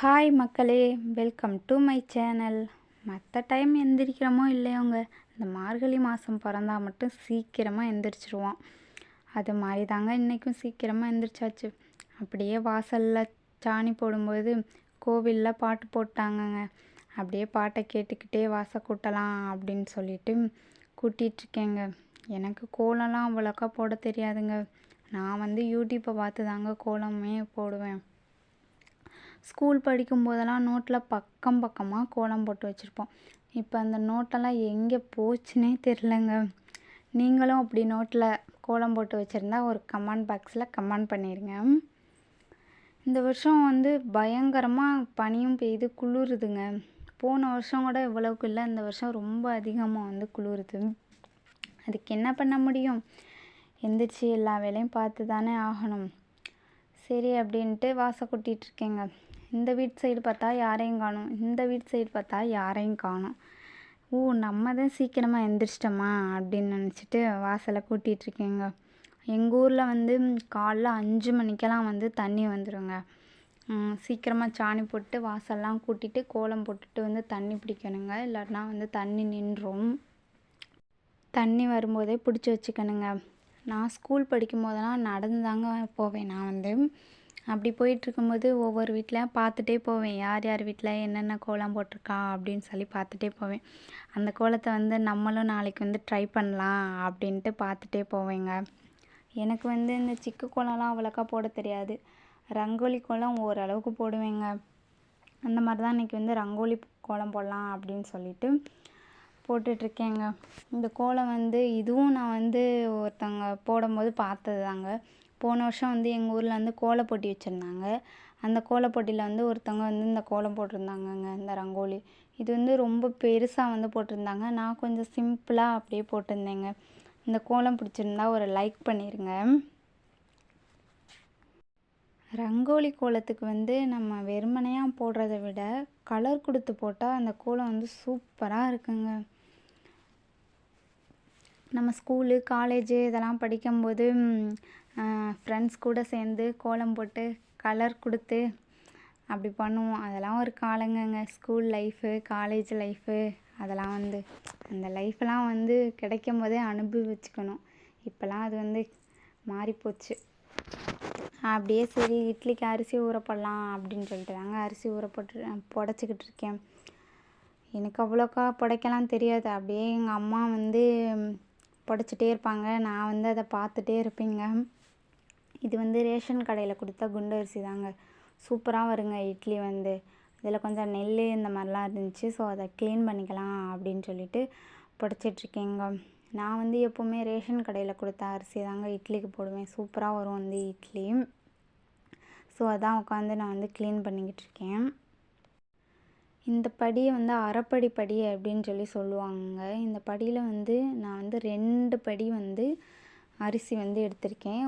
Hi மக்களே welcome to my channel மற்ற time எந்திரிக்கிறோமோ இல்லையோங்க? இந்த மார்கழி மாதம் பிறந்தா மட்டும் சீக்கிரமாக எந்திரிச்சிருவோம். அது மாதிரி தாங்க இன்றைக்கும் சீக்கிரமாக எந்திரிச்சாச்சு. அப்படியே வாசலில் சாணி போடும்போது கோவிலில் பாட்டு போட்டாங்கங்க. அப்படியே பாட்டை கேட்டுக்கிட்டே வாசல் கூட்டலாம் அப்படின்னு சொல்லிட்டு கூட்டிகிட்ருக்கேங்க எனக்கு கோலம்லாம் அவ்வளோக்கா போட தெரியாதுங்க. நான் வந்து யூடியூப்பை பார்த்து தாங்க கோலமே போடுவேன். ஸ்கூல் படிக்கும் போதெல்லாம் நோட்டில் பக்கம் பக்கமாக கோலம் போட்டு வச்சுருப்போம். இப்போ அந்த நோட்டெல்லாம் எங்கே போச்சுன்னே தெரிலங்க. நீங்களும் அப்படி நோட்டில் கோலம் போட்டு வச்சுருந்தா ஒரு கமெண்ட் பாக்ஸில் கமெண்ட் பண்ணிடுங்க. இந்த வருஷம் வந்து பயங்கரமாக பனியும் பெய்து குளிருதுங்க. போன வருஷம் கூட இவ்வளவுக்கு இல்லை இந்த வருஷம் ரொம்ப அதிகமாக வந்து குளிருது. அதுக்கு என்ன பண்ண முடியும்? எந்திரிச்சு எல்லா வேலையும் பார்த்து தானே ஆகணும். சரி அப்படின்ட்டு வாசை கூட்டிகிட்ருக்கேங்க இந்த வீட்டு சைடு பார்த்தா யாரையும் காணும். இந்த வீட்டு சைடு பார்த்தா யாரையும் காணும். ஓ நம்ம தான் சீக்கிரமாக எந்திரிச்சிட்டோமா அப்படின்னு நினச்சிட்டு வாசலை கூட்டிகிட்ருக்கேங்க எங்கள் ஊரில் வந்து காலைல அஞ்சு மணிக்கெல்லாம் வந்து தண்ணி வந்துடுங்க சீக்கிரமாக சாணி போட்டு வாசல்லாம் கூட்டிட்டு கோலம் போட்டுட்டு வந்து தண்ணி பிடிக்கணுங்க. இல்லாட்டினா வந்து தண்ணி நின்றும். தண்ணி வரும்போதே பிடிச்சி வச்சுக்கணுங்க. நான் ஸ்கூல் படிக்கும் போதெல்லாம் நடந்து தாங்க போவேன். நான் வந்து அப்படி போயிட்டுருக்கும்போது ஒவ்வொரு வீட்டில் பார்த்துட்டே போவேன். யார் யார் வீட்டில் என்னென்ன கோலம் போட்டிருக்கா அப்படின்னு சொல்லி பார்த்துட்டே போவேன். அந்த கோலத்தை வந்து நம்மளும் நாளைக்கு வந்து ட்ரை பண்ணலாம் அப்படின்ட்டு பார்த்துட்டே போவேங்க. எனக்கு வந்து இந்த சிக்கு கோலம்லாம் அவ்வளோக்கா போட தெரியாது. ரங்கோலி கோலம் ஓரளவுக்கு போடுவேங்க. அந்த மாதிரி தான் இன்றைக்கி வந்து ரங்கோலி கோலம் போடலாம் அப்படின்னு சொல்லிட்டு போட்டுட்ருக்கேங்க. இந்த கோலம் வந்து இதுவும் நான் வந்து ஒருத்தவங்க போடும்போது பார்த்தது தாங்க போன வருஷம் வந்து எங்கள் ஊரில் வந்து கோலம் போட்டி வச்சுருந்தாங்க. அந்த கோல போட்டியில் வந்து ஒருத்தவங்க வந்து இந்த கோலம் போட்டிருந்தாங்கங்க இந்த ரங்கோலி. இது வந்து ரொம்ப பெருசாக வந்து போட்டிருந்தாங்க. நான் கொஞ்சம் சிம்பிளாக அப்படியே போட்டிருந்தேங்க. இந்த கோலம் பிடிச்சிருந்தா ஒரு லைக் பண்ணிடுங்க ரங்கோலி கோலத்துக்கு வந்து நம்ம வெறுமனையாக போடுறத விட கலர் கொடுத்து போட்டால் அந்த கோலம் வந்து சூப்பராக இருக்குங்க. நம்ம ஸ்கூலு காலேஜு இதெல்லாம் படிக்கும்போது ஃப்ரெண்ட்ஸ் கூட சேர்ந்து கோலம் போட்டு கலர் கொடுத்து அப்படி பண்ணுவோம். அதெல்லாம் ஒரு காலங்கங்க. ஸ்கூல் லைஃபு காலேஜ் லைஃபு அதெல்லாம் வந்து அந்த லைஃப்லாம் வந்து கிடைக்கும் போதே அனுபவிச்சுக்கணும். இப்போலாம் அது வந்து மாறிப்போச்சு. அப்படியே சரி இட்லிக்கு அரிசி ஊற போடலாம் அப்படின்னு சொல்லிட்டு தாங்க அரிசி ஊற போட்டு புடச்சிக்கிட்டு இருக்கேன். எனக்கு அவ்வளோக்கா புடைக்கலாம் தெரியாது. அப்படியே எங்கள் அம்மா வந்து புடச்சிட்டே இருப்பாங்க. நான் வந்து அதை பார்த்துட்டே இருப்பேங்க. இது வந்து ரேஷன் கடையில் கொடுத்த குண்டு அரிசி தாங்க. சூப்பராக வருங்க இட்லி வந்து. இதில் கொஞ்சம் நெல் இந்த மாதிரிலாம் இருந்துச்சு. ஸோ அதை க்ளீன் பண்ணிக்கலாம் அப்படின்னு சொல்லிட்டு புடச்சிட்ருக்கேங்க. நான் வந்து எப்போவுமே ரேஷன் கடையில் கொடுத்த அரிசி தாங்க இட்லிக்கு போடுவேன். சூப்பராக வரும் வந்து இட்லி. ஸோ அதான் உட்காந்து நான் வந்து க்ளீன் பண்ணிக்கிட்டு இருக்கேன் இந்த படியை வந்து அரைப்படி படி அப்படின்னு சொல்லி சொல்லுவாங்க இந்த படியில் வந்து நான் வந்து ரெண்டு படி வந்து அரிசி வந்து எடுத்திருக்கேன்.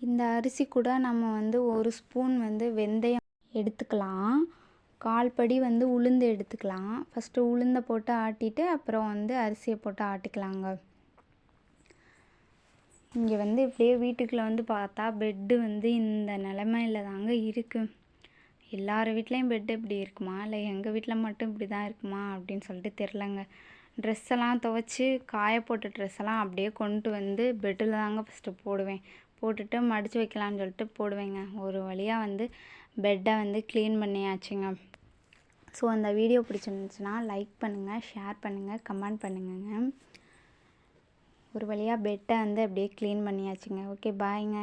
இந்த அரிசி கூட நம்ம வந்து ஒரு ஸ்பூன் வந்து வெந்தயம் எடுத்துக்கலாம். கால் படி வந்து உளுந்து எடுத்துக்கலாம். ஃபஸ்ட்டு உளுந்தை போட்டு ஆட்டிட்டு அப்புறம் வந்து அரிசியை போட்டு ஆட்டிக்கலாங்க. இங்கே வந்து இப்படியே வீட்டுக்குள்ளே வந்து பார்த்தா பெட்டு வந்து இந்த நிலமையில தாங்க இருக்குது எல்லார் வீட்லேயும் பெட்டு இப்படி இருக்குமா? இல்லை எங்கள் வீட்டில் மட்டும் இப்படி தான் இருக்குமா? அப்படின்னு சொல்லிட்டு தெரிலங்க. ட்ரெஸ் எல்லாம் துவைச்சி காய போட்ட ட்ரெஸ் எல்லாம் அப்படியே கொண்டு வந்து பெட்டில் தாங்க ஃபஸ்ட்டு போடுவேன். போட்டுட்டு மடித்து வைக்கலான்னு சொல்லிட்டு போடுவேங்க. ஒரு வழியாக வந்து பெட்டை வந்து க்ளீன் பண்ணியாச்சுங்க. ஸோ அந்த வீடியோ பிடிச்சிருந்துச்சுன்னா லைக் பண்ணுங்கள் ஷேர் பண்ணுங்கள் கமெண்ட் பண்ணுங்கங்க. ஒரு வழியாக பெட்டை வந்து அப்படியே க்ளீன் பண்ணியாச்சுங்க. ஓகே பாய்ங்க